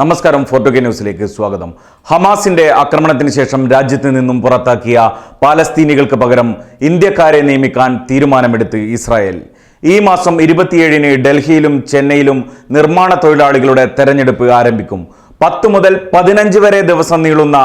നമസ്കാരം ഫോർട്ടുഗെ ന്യൂസിലേക്ക് സ്വാഗതം. ഹമാസിന്റെ ആക്രമണത്തിന് ശേഷം രാജ്യത്ത് നിന്നും പുറത്താക്കിയ പാലസ്തീനികൾക്ക് പകരം ഇന്ത്യക്കാരെ നിയമിക്കാൻ തീരുമാനമെടുത്ത് ഇസ്രായേൽ. ഈ മാസം ഇരുപത്തിയേഴിന് ഡൽഹിയിലും ചെന്നൈയിലും നിർമ്മാണ തൊഴിലാളികളുടെ തെരഞ്ഞെടുപ്പ് ആരംഭിക്കും. പത്ത് മുതൽ പതിനഞ്ച് വരെ ദിവസം നീളുന്ന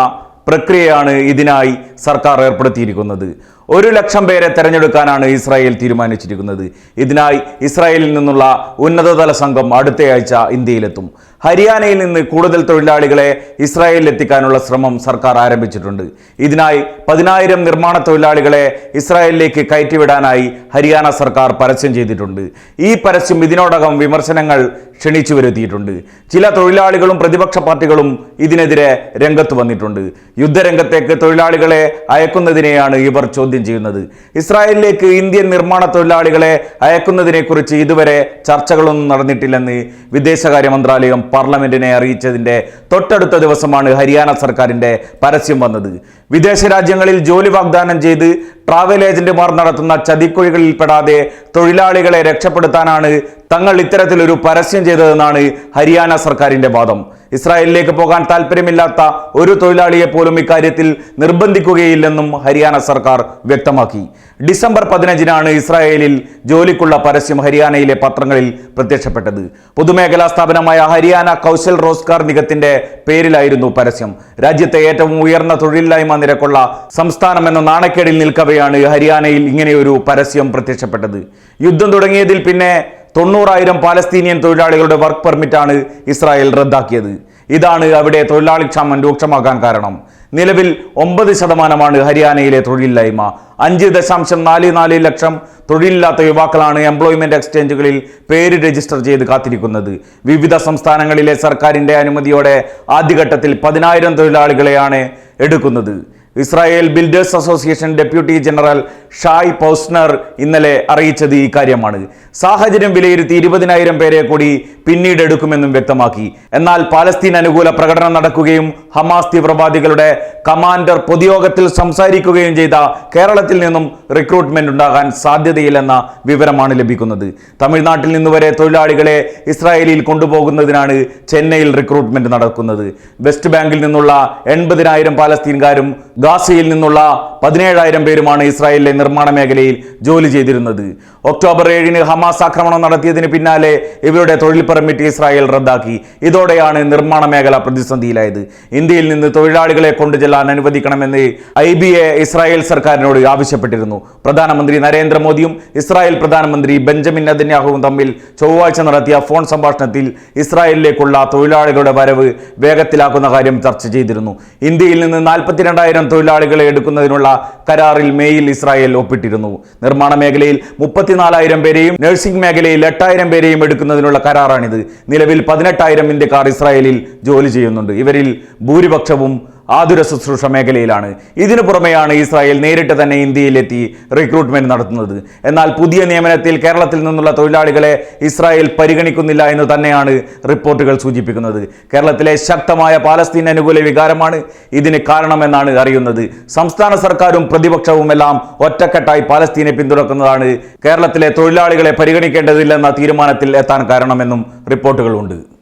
പ്രക്രിയയാണ് ഇതിനായി സർക്കാർ ഏർപ്പെടുത്തിയിരിക്കുന്നത്. ഒരു ലക്ഷം പേരെ തെരഞ്ഞെടുക്കാനാണ് ഇസ്രായേൽ തീരുമാനിച്ചിരിക്കുന്നത്. ഇതിനായി ഇസ്രായേലിൽ നിന്നുള്ള ഉന്നതതല സംഘം അടുത്തയാഴ്ച ഇന്ത്യയിലെത്തും. ഹരിയാനയിൽ നിന്ന് കൂടുതൽ തൊഴിലാളികളെ ഇസ്രായേലിൽ എത്തിക്കാനുള്ള ശ്രമം സർക്കാർ ആരംഭിച്ചിട്ടുണ്ട്. ഇതിനായി പതിനായിരം നിർമ്മാണ തൊഴിലാളികളെ ഇസ്രായേലിലേക്ക് കയറ്റിവിടാനായി ഹരിയാന സർക്കാർ പരസ്യം ചെയ്തിട്ടുണ്ട്. ഈ പരസ്യം ഇതിനോടകം വിമർശനങ്ങൾ ക്ഷണിച്ചു വരുത്തിയിട്ടുണ്ട് ചില തൊഴിലാളികളും പ്രതിപക്ഷ പാർട്ടികളും ഇതിനെതിരെ രംഗത്ത് വന്നിട്ടുണ്ട്. യുദ്ധരംഗത്തേക്ക് തൊഴിലാളികളെ അയക്കുന്നതിനെയാണ് ഇവർ ചോദ്യം ചെയ്യുന്നത്. ഇസ്രായേലിലേക്ക് ഇന്ത്യൻ നിർമ്മാണ തൊഴിലാളികളെ അയക്കുന്നതിനെക്കുറിച്ച് ഇതുവരെ ചർച്ചകളൊന്നും നടന്നിട്ടില്ലെന്ന് വിദേശകാര്യ മന്ത്രാലയം പാർലമെന്റിനെ അറിയിച്ചതിന്റെ തൊട്ടടുത്ത ദിവസമാണ് ഹരിയാന സർക്കാരിന്റെ പരസ്യം വന്നത്. വിദേശ രാജ്യങ്ങളിൽ ജോലി വാഗ്ദാനം ചെയ്ത് ട്രാവൽ ഏജന്റുമാർ നടത്തുന്ന ചതിക്കുഴികളിൽ പെടാതെ തൊഴിലാളികളെ രക്ഷപ്പെടുത്താനാണ് തങ്ങൾ ഇത്തരത്തിലൊരു പരസ്യം ചെയ്തതെന്നാണ് ഹരിയാന സർക്കാരിന്റെ വാദം. ഇസ്രായേലിലേക്ക് പോകാൻ താല്പര്യമില്ലാത്ത ഒരു തൊഴിലാളിയെ പോലും ഇക്കാര്യത്തിൽ നിർബന്ധിക്കുകയില്ലെന്നും ഹരിയാന സർക്കാർ വ്യക്തമാക്കി. ഡിസംബർ പതിനഞ്ചിനാണ് ഇസ്രായേലിൽ ജോലിക്കുള്ള പരസ്യം ഹരിയാനയിലെ പത്രങ്ങളിൽ പ്രത്യക്ഷപ്പെട്ടത്. പൊതുമേഖലാ സ്ഥാപനമായ ഹരിയാന കൗശൽ റോസ്കാർ നിഗത്തിന്റെ പേരിലായിരുന്നു പരസ്യം. രാജ്യത്തെ ഏറ്റവും ഉയർന്ന തൊഴിലില്ലായ്മ നിരക്കുള്ള സംസ്ഥാനം എന്ന നാണക്കേടിൽ നിൽക്കവെയാണ് ഹരിയാനയിൽ ഇങ്ങനെയൊരു പരസ്യം പ്രത്യക്ഷപ്പെട്ടത്. യുദ്ധം തുടങ്ങിയതിൽ പിന്നെ തൊണ്ണൂറായിരം പാലസ്തീനിയൻ തൊഴിലാളികളുടെ വർക്ക് പെർമിറ്റാണ് ഇസ്രായേൽ റദ്ദാക്കിയത്. ഇതാണ് അവിടെ തൊഴിലാളി ക്ഷാമം രൂക്ഷമാകാൻ കാരണം. നിലവിൽ ഒമ്പത് ശതമാനമാണ് ഹരിയാനയിലെ തൊഴിലില്ലായ്മ. അഞ്ച് ദശാംശം നാല് നാല് ലക്ഷം തൊഴിലില്ലാത്ത യുവാക്കളാണ് എംപ്ലോയ്മെന്റ് എക്സ്ചേഞ്ചുകളിൽ പേര് രജിസ്റ്റർ ചെയ്ത് കാത്തിരിക്കുന്നത്. വിവിധ സംസ്ഥാനങ്ങളിലെ സർക്കാരിന്റെ അനുമതിയോടെ ആദ്യഘട്ടത്തിൽ പതിനായിരം തൊഴിലാളികളെയാണ് എടുക്കുന്നത്. Israel builders association deputy general Shai Pauzner ഇന്നലെ അറിയിച്ചത് ഈ കാര്യമാണ്. സാഹചര്യം വിലയിരുത്തി ഇരുപതിനായിരം പേരെ കൂടി പിന്നീട് എടുക്കുമെന്നും വ്യക്തമാക്കി. എന്നാൽ പാലസ്തീൻ അനുകൂല പ്രകടനം നടക്കുകയും ഹമാസ് തീവ്രവാദികളുടെ കമാൻഡർ പൊതുയോഗത്തിൽ സംസാരിക്കുകയും ചെയ്ത കേരളത്തിൽ നിന്നും റിക്രൂട്ട്മെന്റ് ഉണ്ടാകാൻ സാധ്യതയില്ലെന്ന വിവരമാണ് ലഭിക്കുന്നത്. തമിഴ്നാട്ടിൽ നിന്ന് വരെ തൊഴിലാളികളെ ഇസ്രായേലിൽ കൊണ്ടുപോകുന്നതിനാണ് ചെന്നൈയിൽ റിക്രൂട്ട്മെന്റ് നടക്കുന്നത്. വെസ്റ്റ് ബാങ്കിൽ നിന്നുള്ള എൺപതിനായിരം പാലസ്തീൻകാരും ഗാസയിൽ നിന്നുള്ള പതിനേഴായിരം പേരുമാണ് ഇസ്രായേലിലെ നിർമ്മാണ മേഖലയിൽ ജോലി ചെയ്തിരുന്നത്. ഒക്ടോബർ ഏഴിന് ഹമാസ് ആക്രമണം നടത്തിയതിന് പിന്നാലെ ഇവരുടെ തൊഴിൽ പെർമിറ്റ് ഇസ്രായേൽ റദ്ദാക്കി. ഇതോടെയാണ് നിർമ്മാണ മേഖല പ്രതിസന്ധിയിലായത്. ഇന്ത്യയിൽ നിന്ന് തൊഴിലാളികളെ കൊണ്ടുചെല്ലാൻ അനുവദിക്കണമെന്ന് ഐ ബി എ ഇസ്രായേൽ സർക്കാരിനോട് ആവശ്യപ്പെട്ടിരുന്നു. പ്രധാനമന്ത്രി നരേന്ദ്രമോദിയും ഇസ്രായേൽ പ്രധാനമന്ത്രി ബെഞ്ചമിൻ നദന്യാഹുവും തമ്മിൽ ചൊവ്വാഴ്ച നടത്തിയ ഫോൺ സംഭാഷണത്തിൽ ഇസ്രായേലിലേക്കുള്ള തൊഴിലാളികളുടെ വരവ് വേഗത്തിലാക്കുന്ന കാര്യം ചർച്ച ചെയ്തിരുന്നു. ഇന്ത്യയിൽ നിന്ന് നാൽപ്പത്തിരണ്ടായിരം തൊഴിലാളികളെ എടുക്കുന്നതിനുള്ള കരാറിൽ മേയിൽ ഇസ്രായേൽ ഒപ്പിട്ടിരുന്നു. നിർമ്മാണ മേഖലയിൽ മുപ്പത്തിനാലായിരം പേരെയും നഴ്സിംഗ് മേഖലയിൽ എട്ടായിരം പേരെയും എടുക്കുന്നതിനുള്ള കരാറാണിത്. നിലവിൽ പതിനെട്ടായിരം ഇന്ത്യക്കാർ ഇസ്രായേലിൽ ജോലി ചെയ്യുന്നുണ്ട്. ഇവരിൽ ഭൂരിപക്ഷവും ആതുര ശുശ്രൂഷ മേഖലയിലാണ്. ഇതിനു പുറമെയാണ് ഇസ്രായേൽ നേരിട്ട് തന്നെ ഇന്ത്യയിലെത്തി റിക്രൂട്ട്മെന്റ് നടത്തുന്നത്. എന്നാൽ പുതിയ നിയമനത്തിൽ കേരളത്തിൽ നിന്നുള്ള തൊഴിലാളികളെ ഇസ്രായേൽ പരിഗണിക്കുന്നില്ല എന്ന് തന്നെയാണ് റിപ്പോർട്ടുകൾ സൂചിപ്പിക്കുന്നത്. കേരളത്തിലെ ശക്തമായ പാലസ്തീൻ അനുകൂല വികാരമാണ് ഇതിന് കാരണമെന്നാണ് അറിയുന്നത്. സംസ്ഥാന സർക്കാരും പ്രതിപക്ഷവും എല്ലാം ഒറ്റക്കെട്ടായി പാലസ്തീനെ പിന്തുണക്കുന്നതാണ് കേരളത്തിലെ തൊഴിലാളികളെ പരിഗണിക്കേണ്ടതില്ലെന്ന തീരുമാനത്തിൽ എത്താൻ കാരണമെന്നും റിപ്പോർട്ടുകളുണ്ട്.